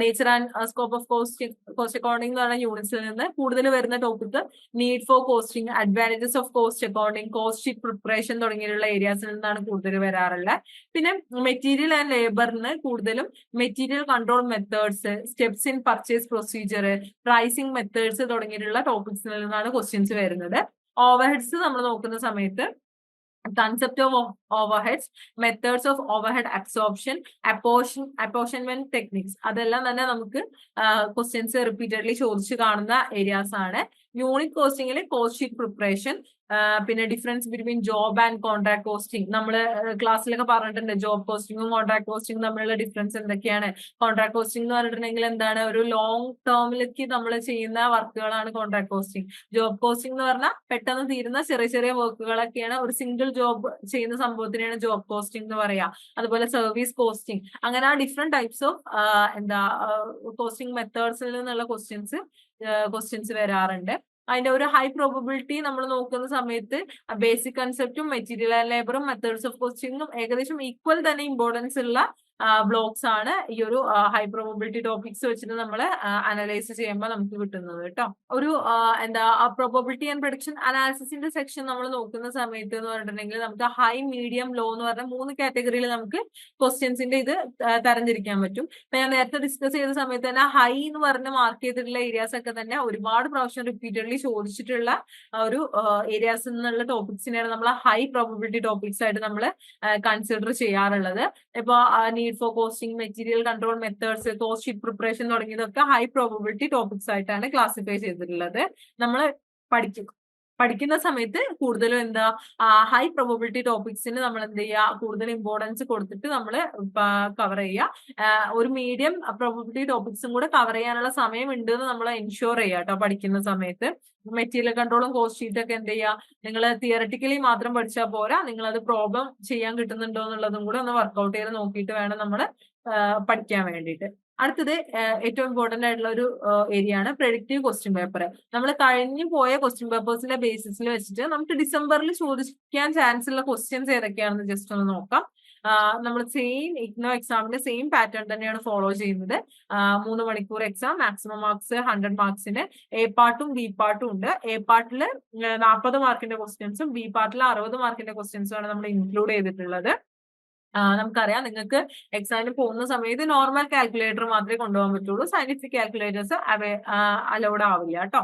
nature and scope of cost cost accounting എന്ന് പറഞ്ഞ യൂണിറ്റ്സിൽ നിന്ന്. കൂടുതൽ വരുന്ന topic need for costing advantages of cost accounting cost preparation തുടങ്ങിയുള്ള ഏരിയാസിൽ നിന്നാണ് കൂടുതൽ വരാറുള്ളത് പിന്നെ മെറ്റീരിയൽ ആൻഡ് ലേബറിന് കൂടുതലും material control methods steps in purchase procedure pricing methods തുടങ്ങിയിട്ടുള്ള ടോപ്പിക്സിൽ നിന്നാണ് ക്വസ്റ്റ്യൻസ് വരുന്നത്. ഓവർഹെഡ്സ് നമ്മൾ നോക്കുന്ന സമയത്ത് concept of overheads methods of overhead absorption apportion apportionment techniques അതെല്ലാം തന്നെ നമുക്ക് ക്വസ്റ്റ്യൻസ് റിപ്പീറ്റഡ്ലി ചോദിച്ചു കാണുന്ന ഏരിയാസ് ആണ്. യൂണിറ്റ് കോസ്റ്റിംഗിൽ കോസ്റ്റ് ഷീറ്റ് പ്രിപ്പറേഷൻ പിന്നെ difference between job and contract costing നമ്മൾ ക്ലാസ്സിലൊക്കെ പറഞ്ഞിട്ടുണ്ട് ജോബ് കോസ്റ്റിംഗും കോൺട്രാക്ട് കോസ്റ്റിംഗും തമ്മിലുള്ള ഡിഫറൻസ് എന്തൊക്കെയാണ്? കോൺട്രാക്ട് കോസ്റ്റിംഗ് എന്ന് പറഞ്ഞിട്ടുണ്ടെങ്കിൽ എന്താണ്? ഒരു ലോങ് ടേമിലേക്ക് നമ്മൾ ചെയ്യുന്ന വർക്കുകളാണ് കോൺട്രാക്ട് കോസ്റ്റിംഗ് ജോബ് കോസ്റ്റിംഗ് എന്ന് പറഞ്ഞാൽ പെട്ടെന്ന് തീരുന്ന ചെറിയ ചെറിയ വർക്കുകളൊക്കെയാണ് ഒരു സിംഗിൾ ജോബ് ചെയ്യുന്ന സംഭവത്തിനെയാണ് ജോബ് കോസ്റ്റിംഗ് എന്ന് പറയാ. അതുപോലെ സർവീസ് കോസ്റ്റിംഗ് അങ്ങനെ ആ ഡിഫറെന്റ് ടൈപ്സ് ഓഫ് എന്താ കോസ്റ്റിംഗ് മെത്തേഡ്സിൽ നിന്നുള്ള ക്വസ്റ്റ്യൻസ് ക്വസ്റ്റ്യൻസ് വരാറുണ്ട്. അതിന്റെ ഒരു ഹൈ പ്രോബബിലിറ്റി നമ്മൾ നോക്കുന്ന സമയത്ത് ബേസിക് കൺസെപ്റ്റും മെറ്റീരിയൽ ആൻഡ് ലേബറും മെത്തേഡ്സ് ഓഫ് കോസ്റ്റിംഗും ഏകദേശം ഈക്വൽ തന്നെ ഇമ്പോർട്ടൻസ് ഉള്ള ബ്ലോക്സ് ആണ് ഈ ഒരു ഹൈ പ്രോബബിലിറ്റി ടോപ്പിക്സ് വെച്ചിട്ട് നമ്മൾ അനലൈസ് ചെയ്യുമ്പോൾ നമുക്ക് കിട്ടുന്നത് കേട്ടോ. ഒരു എന്താ പ്രോബബിലിറ്റി ആൻഡ് പ്രൊഡക്ഷൻ അനാലിസിന്റെ സെക്ഷൻ നമ്മൾ നോക്കുന്ന സമയത്ത് എന്ന് പറഞ്ഞിട്ടുണ്ടെങ്കിൽ നമുക്ക് ഹൈ മീഡിയം ലോ എന്ന് പറഞ്ഞ മൂന്ന് കാറ്റഗറിയിൽ നമുക്ക് ക്വസ്റ്റ്യൻസിന്റെ ഇത് തരംതിരിക്കാൻ പറ്റും. ഇപ്പൊ ഞാൻ നേരത്തെ ഡിസ്കസ് ചെയ്ത സമയത്ത് തന്നെ ഹൈ എന്ന് പറഞ്ഞ മാർക്ക് ചെയ്തിട്ടുള്ള ഏരിയാസ് ഒക്കെ തന്നെ ഒരുപാട് പ്രാവശ്യം റിപ്പീറ്റഡ്ലി ചോദിച്ചിട്ടുള്ള ഒരു ഏരിയാസ് എന്നുള്ള ടോപ്പിക്സിനെയാണ് നമ്മൾ ഹൈ പ്രോബിലിറ്റി ടോപ്പിക്സ് ആയിട്ട് നമ്മൾ കൺസിഡർ ചെയ്യാറുള്ളത്. ഇപ്പൊ need for costing material control methods cost sheet preparation തുടങ്ങിയതൊക്കെ high probability topics ആയിട്ടാണ് ക്ലാസിഫൈ ചെയ്തിട്ടുള്ളത്. നമ്മൾ പഠിക്കും. പഠിക്കുന്ന സമയത്ത് കൂടുതലും എന്താ ഹൈ പ്രോബിലിറ്റി ടോപ്പിക്സിന് നമ്മൾ എന്ത് ചെയ്യുക കൂടുതൽ ഇമ്പോർട്ടൻസ് കൊടുത്തിട്ട് നമ്മൾ കവർ ചെയ്യുക. ഒരു മീഡിയം പ്രോബിലിറ്റി ടോപ്പിക്സും കൂടെ കവർ ചെയ്യാനുള്ള സമയം ഉണ്ട് എന്ന് നമ്മൾ എൻഷുർ ചെയ്യുക കേട്ടോ പഠിക്കുന്ന സമയത്ത്. മെറ്റീരിയൽ കൺട്രോളും കോസ്റ്റ് ഷീറ്റ് ഒക്കെ എന്ത് ചെയ്യുക നിങ്ങൾ തിയററ്റിക്കലി മാത്രം പഠിച്ചാൽ പോരാ നിങ്ങൾ അത് പ്രോബ്ലം ചെയ്യാൻ കിട്ടുന്നുണ്ടോ എന്നുള്ളതും കൂടെ ഒന്ന് വർക്ക്ഔട്ട് ചെയ്ത് നോക്കിയിട്ട് വേണം നമ്മൾ പഠിക്കാൻ വേണ്ടിയിട്ട്. അടുത്തത് ഏറ്റവും ഇമ്പോർട്ടന്റ് ആയിട്ടുള്ള ഒരു ഏരിയ ആണ് പ്രൊഡിക്റ്റീവ് ക്വസ്റ്റ്യൻ പേപ്പർ നമ്മൾ കഴിഞ്ഞു പോയ ക്വസ്റ്റ്യൻ പേപ്പേഴ്സിന്റെ ബേസിസിൽ വെച്ചിട്ട് നമുക്ക് ഡിസംബറിൽ ചോദിക്കാൻ ചാൻസ് ഉള്ള ക്വസ്റ്റ്യൻസ് ഏതൊക്കെയാണെന്ന് ജസ്റ്റ് ഒന്ന് നോക്കാം. നമ്മൾ സെയിം ഇഗ്നോ എക്സാമിന്റെ സെയിം പാറ്റേൺ തന്നെയാണ് ഫോളോ ചെയ്യുന്നത്. മൂന്ന് മണിക്കൂർ എക്സാം മാക്സിമം മാർക്സ് ഹൺഡ്രഡ് മാർക്സിന് എ പാർട്ടും ബി പാർട്ടും ഉണ്ട്. എ പാർട്ടിൽ നാൽപ്പത് മാർക്കിന്റെ ക്വസ്റ്റ്യൻസും ബി പാർട്ടിൽ അറുപത് മാർക്കിന്റെ ക്വസ്റ്റ്യൻസും ആണ് നമ്മൾ ഇൻക്ലൂഡ് ചെയ്തിട്ടുള്ളത്. നമുക്കറിയാം. നിങ്ങൾക്ക് എക്സാമിന് പോകുന്ന സമയത്ത് നോർമൽ കാൽക്കുലേറ്റർ മാത്രമേ കൊണ്ടുപോകാൻ പറ്റുള്ളൂ. സയന്റിഫിക് കാൽക്കുലേറ്റേഴ്സ് അവ അലൗഡ് ആവില്ല കേട്ടോ.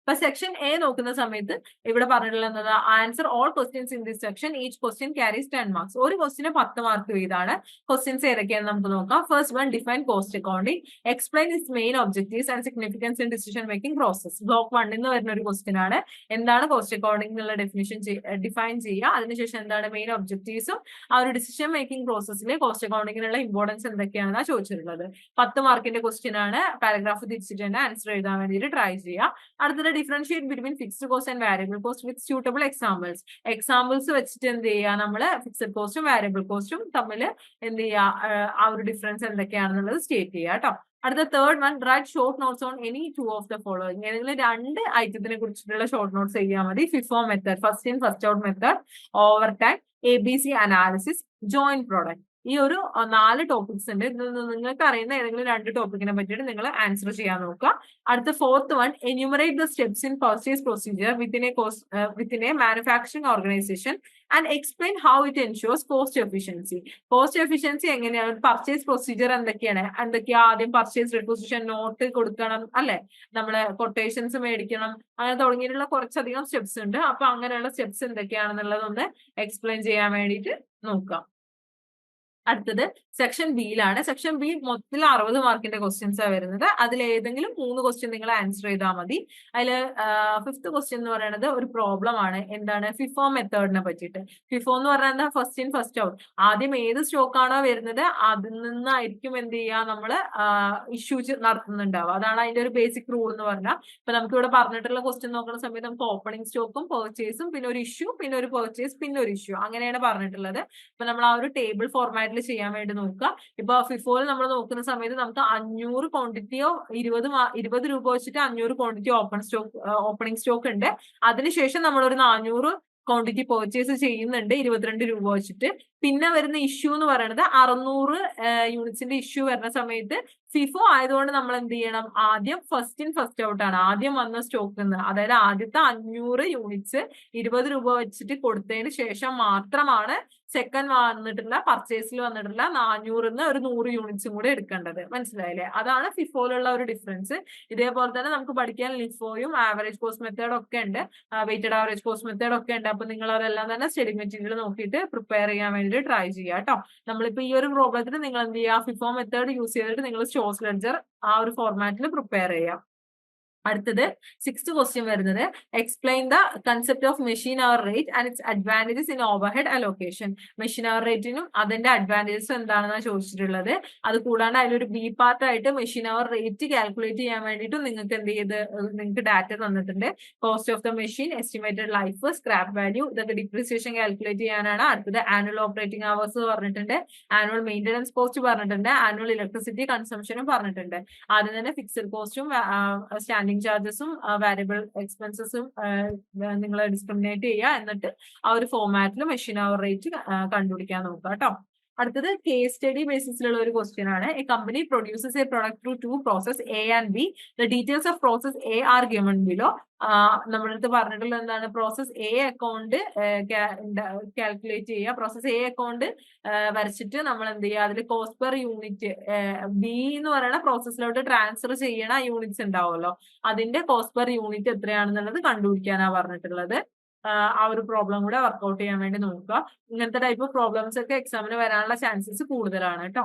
അപ്പൊ സെക്ഷൻ എ നോക്കുന്ന സമയത്ത് ഇവിടെ പറഞ്ഞിട്ടുള്ളത് answer all questions in this section each question carries ten marks ഒരു ക്വസ്റ്റിന് പത്ത് മാർക്ക് വീതാണ്. ക്വസ്റ്റ്യൻസ് ഏതൊക്കെയാണെന്ന് നമുക്ക് നോക്കാം. First one define cost accounting explain its main objectives and significance in decision making process block വണ്ണിൽ നിന്ന് വരുന്ന ഒരു ക്വസ്റ്റ്യൻ ആണ്. എന്താണ് കോസ്റ്റ് അക്കൗണ്ടിംഗ് എന്നുള്ള ഡെഫിനിഷൻ ഡിഫൈൻ ചെയ്യുക? അതിനുശേഷം എന്താണ് മെയിൻ ഒബ്ജക്റ്റീവ്സും ആ ഒരു ഡിസിഷൻ മേക്കിംഗ് പ്രോസസ്സിലെ കോസ്റ്റ് അക്കൗണ്ടിങ്ങിനുള്ള ഇമ്പോർട്ടൻസ് എന്തൊക്കെയാണെന്നാണ് ചോദിച്ചിട്ടുള്ളത്. പത്ത് മാർക്കിന്റെ ക്വസ്റ്റ്യൻ ആണ്. പാരഗ്രാഫ് തിരിച്ചിട്ട് തന്നെ ആൻസർ എഴുതാൻ വേണ്ടിയിട്ട് ട്രൈ ചെയ്യുക. അടുത്തത് differentiate between fixed cost and variable cost with suitable examples examples വെച്ചിട്ട് എന്ത് ചെയ്യുക നമ്മൾ ഫിക്സഡ് കോസ്റ്റും വാരിയബിൾ കോസ്റ്റും തമ്മിൽ എന്ത് ചെയ്യുക ആ ഒരു ഡിഫറൻസ് എന്തൊക്കെയാണെന്നുള്ളത് സ്റ്റേറ്റ് ചെയ്യുക കേട്ടോ അടുത്ത third one write short notes on any two of the following ഏതെങ്കിലും രണ്ട് ഐറ്റത്തിനെ കുറിച്ചിട്ടുള്ള ഷോർട്ട് നോട്ട്സ് ചെയ്യാൻ മതി. FIFO method first in first out method overtime A B C analysis joint product ഈ ഒരു നാല് ടോപ്പിക്സ് ഉണ്ട്. ഇതിൽ നിന്ന് നിങ്ങൾക്ക് അറിയുന്ന ഏതെങ്കിലും രണ്ട് ടോപ്പിക്കിനെ പറ്റിയിട്ട് നിങ്ങൾ ആൻസർ ചെയ്യാൻ നോക്കുക. അടുത്ത fourth one enumerate the steps in purchase procedure within a cost within a manufacturing organisation and explain how it ensures cost efficiency cost efficiency എങ്ങനെയാണ്? പർച്ചേസ് പ്രൊസീജിയർ എന്തൊക്കെയാണ്? എന്തൊക്കെയാ ആദ്യം പർച്ചേസ് റിക്വസിഷൻ നോട്ട് കൊടുക്കണം അല്ലെ? നമ്മൾ കൊട്ടേഷൻസ് മേടിക്കണം. അങ്ങനെ തുടങ്ങിയിട്ടുള്ള കുറച്ചധികം സ്റ്റെപ്സ് ഉണ്ട്. അപ്പൊ അങ്ങനെയുള്ള സ്റ്റെപ്സ് എന്തൊക്കെയാണെന്നുള്ളതൊന്ന് എക്സ്പ്ലെയിൻ ചെയ്യാൻ വേണ്ടിയിട്ട് നോക്കാം അടുത്തത് സെക്ഷൻ ബിയിലാണ് സെക്ഷൻ ബി മൊത്തത്തിൽ അറുപത് മാർക്കിന്റെ ക്വസ്റ്റ്യൻസ് ആണ് വരുന്നത്. അതിൽ ഏതെങ്കിലും മൂന്ന് ക്വസ്റ്റ്യൻ നിങ്ങൾ ആൻസർ ചെയ്താൽ മതി. അതിൽ ഫിഫ്ത്ത് ക്വസ്റ്റ്യൻ എന്ന് പറയുന്നത് ഒരു പ്രോബ്ലം ആണ്. എന്താണ്? ഫിഫോ മെത്തേഡിനെ പറ്റിയിട്ട്. ഫിഫോ എന്ന് പറഞ്ഞാൽ എന്താ? ഫസ്റ്റ് ഇൻ ഫസ്റ്റ് ഔട്ട് ആദ്യം ഏത് സ്റ്റോക്ക് ആണോ വരുന്നത് അതിൽ നിന്നായിരിക്കും എന്ത് ചെയ്യുക നമ്മൾ ഇഷ്യൂസ് നടത്തുന്നുണ്ടാവുക. അതാണ് അതിന്റെ ഒരു ബേസിക് റൂൾ എന്ന് പറഞ്ഞാൽ ഇപ്പൊ നമുക്ക് ഇവിടെ പറഞ്ഞിട്ടുള്ള ക്വസ്റ്റ്യൻ നോക്കുന്ന സമയത്ത് നമുക്ക് ഓപ്പണിംഗ് സ്റ്റോക്കും പെർച്ചേസും പിന്നെ ഒരു ഇഷ്യൂ പിന്നെ ഒരു പെർച്ചേസ് പിന്നെ ഒരു ഇഷ്യൂ അങ്ങനെയാണ് പറഞ്ഞിട്ടുള്ളത്. ഇപ്പൊ നമ്മൾ ആ ഒരു ടേബിൾ ഫോർമാറ്റിൽ ചെയ്യാൻ വേണ്ടി നോക്കുക ഇപ്പൊ ഫിഫോയിൽ നമ്മൾ നോക്കുന്ന സമയത്ത് നമുക്ക് അഞ്ഞൂറ് ക്വാണ്ടിറ്റിയോ ഇരുപത് ഇരുപത് രൂപ വെച്ചിട്ട് അഞ്ഞൂറ് quantity open stock opening stock ഉണ്ട്. അതിനുശേഷം നമ്മൾ ഒരു നാനൂറ് ക്വാണ്ടിറ്റി പർച്ചേസ് ചെയ്യുന്നുണ്ട് ഇരുപത്തിരണ്ട് രൂപ വെച്ചിട്ട്. പിന്നെ വരുന്ന ഇഷ്യൂ എന്ന് പറയുന്നത് അറുന്നൂറ് യൂണിറ്റ്സിന്റെ ഇഷ്യൂ വരുന്ന സമയത്ത് ഫിഫോ ആയതുകൊണ്ട് നമ്മൾ എന്ത് ചെയ്യണം? ആദ്യം ഫസ്റ്റ് ഇൻ ഫസ്റ്റ് ഔട്ട് ആണ്. ആദ്യം വന്ന സ്റ്റോക്ക് നിന്ന് അതായത് ആദ്യത്തെ അഞ്ഞൂറ് യൂണിറ്റ്സ് ഇരുപത് രൂപ വെച്ചിട്ട് കൊടുത്തതിന് ശേഷം മാത്രമാണ് സെക്കൻഡ് വന്നിട്ടുള്ള പർച്ചേസിൽ വന്നിട്ടുള്ള നാനൂറിന്ന് ഒരു നൂറ് യൂണിറ്റ്സും കൂടെ എടുക്കേണ്ടത്. മനസ്സിലായില്ലേ? അതാണ് ഫിഫോയിലുള്ള ഒരു ഡിഫറൻസ് ഇതേപോലെ തന്നെ നമുക്ക് പഠിക്കാൻ ലിഫോയും ആവറേജ് കോസ്റ്റ് മെത്തേഡ് ഒക്കെ ഉണ്ട്. വെയിറ്റഡ് ആവറേജ് കോസ്റ്റ് മെത്തേഡ് ഒക്കെ ഉണ്ട്. അപ്പൊ നിങ്ങൾ അതെല്ലാം തന്നെ സ്റ്റഡി മെറ്റീരിയൽ നോക്കിയിട്ട് പ്രിപ്പയർ ചെയ്യാൻ വേണ്ടി ട്രൈ ചെയ്യുക കേട്ടോ നമ്മളിപ്പോ ഈ ഒരു പ്രോബ്ലത്തിന് നിങ്ങൾ എന്ത് ചെയ്യുക? ഫിഫോ മെത്തേഡ് യൂസ് ചെയ്തിട്ട് നിങ്ങൾ സ്റ്റോസ് ലെഡ്ജർ ആ ഒരു ഫോർമാറ്റിൽ പ്രിപ്പയർ ചെയ്യാം അടുത്തത് സിക്സ്ത് ക്വസ്റ്റ്യൻ വരുന്നത്. Explain the concept of machine hour rate and its advantages in overhead allocation machine hour റേറ്റിനും അതിന്റെ അഡ്വാന്റേജസ് എന്താണെന്നാണ് ചോദിച്ചിട്ടുള്ളത്. അത് കൂടാണ്ട് അതിലൊരു ബി പാർട്ട് ആയിട്ട് മെഷീൻ അവർ റേറ്റ് കാൽക്കുലേറ്റ് ചെയ്യാൻ വേണ്ടിയിട്ടും നിങ്ങൾക്ക് എന്ത് ചെയ്ത് നിങ്ങൾക്ക് ഡാറ്റ തന്നിട്ടുണ്ട്. Cost of the machine estimated life scrap value ഇതൊക്കെ ഡിപ്രിസിയേഷൻ കാൽക്കുലേറ്റ് ചെയ്യാനാണ്. അടുത്തത് ആനുവൽ ഓപ്പറേറ്റിംഗ് അവേഴ്സ് പറഞ്ഞിട്ടുണ്ട്. ആനുവൽ മെയിന്റനൻസ് കോസ്റ്റ് പറഞ്ഞിട്ടുണ്ട്. ആനുവൽ ഇലക്ട്രിസിറ്റി കൺസംഷനും പറഞ്ഞിട്ടുണ്ട്. ആദ്യം തന്നെ ഫിക്സഡ് കോസ്റ്റും ചാർജസും വാരിയബിൾ എക്സ്പെൻസസും നിങ്ങൾ ഡിസ്ക്രിമിനേറ്റ് ചെയ്യുക. എന്നിട്ട് ആ ഒരു ഫോർമാറ്റിൽ മെഷീൻ അവർ റേറ്റ് കണ്ടുപിടിക്കാൻ നോക്കുക കേട്ടോ അടുത്തത് കേസ് സ്റ്റഡി ബേസിസിലുള്ള ഒരു ക്വസ്റ്റ്യൻ ആണ്. A company produces a product through two process A and B the details of process A are given below നമ്മുടെ അടുത്ത് പറഞ്ഞിട്ടുള്ള എന്താണ്? പ്രോസസ് എ അക്കൗണ്ട് കാൽക്കുലേറ്റ് ചെയ്യുക. പ്രോസസ് എ അക്കൗണ്ട് വരച്ചിട്ട് നമ്മൾ എന്ത് ചെയ്യുക? അതിൽ കോസ്റ്റ് പെർ യൂണിറ്റ് ബി എന്ന് പറയുന്ന പ്രോസസ്സിലോട്ട് ട്രാൻസ്ഫർ ചെയ്യണ യൂണിറ്റ്സ് ഉണ്ടാവുമല്ലോ. അതിന്റെ കോസ്റ്റ് പെർ യൂണിറ്റ് എത്രയാണെന്നുള്ളത് കണ്ടുപിടിക്കാനാണ് പറഞ്ഞിട്ടുള്ളത്. ആ ഒരു പ്രോബ്ലം കൂടെ വർക്ക്ഔട്ട് ചെയ്യാൻ വേണ്ടി നോക്കുക. ഇങ്ങനത്തെ ടൈപ്പ് പ്രോബ്ലംസ് ഒക്കെ എക്സാമിന് വരാനുള്ള ചാൻസസ് കൂടുതലാണ് കേട്ടോ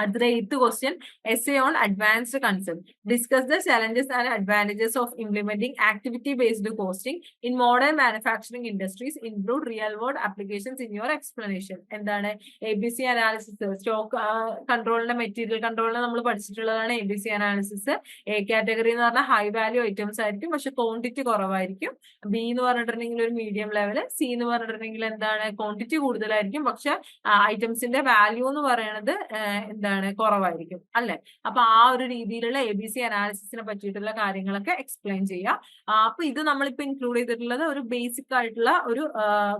അടുത്തത് eighth question is a on advanced concept discuss the challenges and advantages of implementing activity based costing in modern manufacturing industries include real world applications in your explanation എന്താണ് A B C analysis stock കൺട്രോളിന്റെ material കൺട്രോളിനെ നമ്മൾ പഠിച്ചിട്ടുള്ളതാണ് A B C analysis A category എന്ന് പറഞ്ഞാൽ high value items ആയിരിക്കും പക്ഷെ quantity കുറവായിരിക്കും. B എന്ന് പറഞ്ഞിട്ടുണ്ടെങ്കിൽ ഒരു മീഡിയം ലെവൽ സി എന്ന് പറഞ്ഞിട്ടുണ്ടെങ്കിൽ എന്താണ്? ക്വാണ്ടിറ്റി കൂടുതലായിരിക്കും പക്ഷെ ഐറ്റംസിന്റെ വാല്യൂ എന്ന് പറയുന്നത് എന്താണ് കുറവായിരിക്കും അല്ലെ? അപ്പൊ ആ ഒരു രീതിയിലുള്ള എ ബി സി അനാലിസിസിനെ പറ്റിയിട്ടുള്ള കാര്യങ്ങളൊക്കെ എക്സ്പ്ലെയിൻ ചെയ്യുക അപ്പൊ ഇത് നമ്മളിപ്പോ ഇൻക്ലൂഡ് ചെയ്തിട്ടുള്ളത് ഒരു ബേസിക് ആയിട്ടുള്ള ഒരു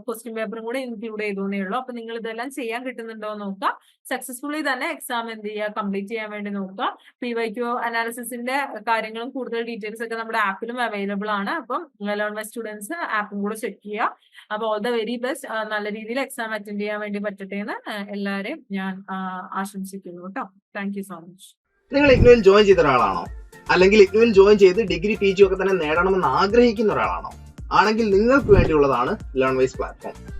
ക്വസ്റ്റ്യൻ പേപ്പറും കൂടെ ഇൻക്ലൂഡ് ചെയ്തോന്നേ ഉള്ളൂ. അപ്പൊ നിങ്ങൾ ഇതെല്ലാം ചെയ്യാൻ കിട്ടുന്നുണ്ടോ നോക്കുക സക്സസ്ഫുള്ളി തന്നെ എക്സാം എന്ത് ചെയ്യുക കംപ്ലീറ്റ് ചെയ്യാൻ വേണ്ടി നോക്കുക. പി വൈ ക്യു അനാലിസിസിന്റെ കാര്യങ്ങളും കൂടുതൽ ഡീറ്റെയിൽസ് ഒക്കെ നമ്മുടെ ആപ്പിലും അവൈലബിൾ ആണ്. അപ്പം ലേൺ മൈ സ്റ്റുഡൻസ് ആപ്പും കൂടെ ചെക്ക് ചെയ്യുക. അപ്പൊ ഓൾ ദ വെരി ബെസ്റ്റ് നല്ല രീതിയിൽ എക്സാം അറ്റൻഡ് ചെയ്യാൻ വേണ്ടി പറ്റട്ടെ എന്ന് എല്ലാവരെയും ഞാൻ ആശംസിക്കുന്നു കേട്ടോ. താങ്ക് യു സോ മച്ച് നിങ്ങൾ ഇഗ്നുവിൽ ജോയിൻ ചെയ്ത ഒരാളാണോ? അല്ലെങ്കിൽ ഇഗ്നുവിൽ ജോയിൻ ചെയ്ത് ഡിഗ്രി പി ജി ഒക്കെ തന്നെ നേടണമെന്ന് ആഗ്രഹിക്കുന്ന ഒരാളാണോ? ആണെങ്കിൽ നിങ്ങൾക്ക് വേണ്ടിയുള്ളതാണ് ലേൺ വൈസ് പ്ലാറ്റ്ഫോം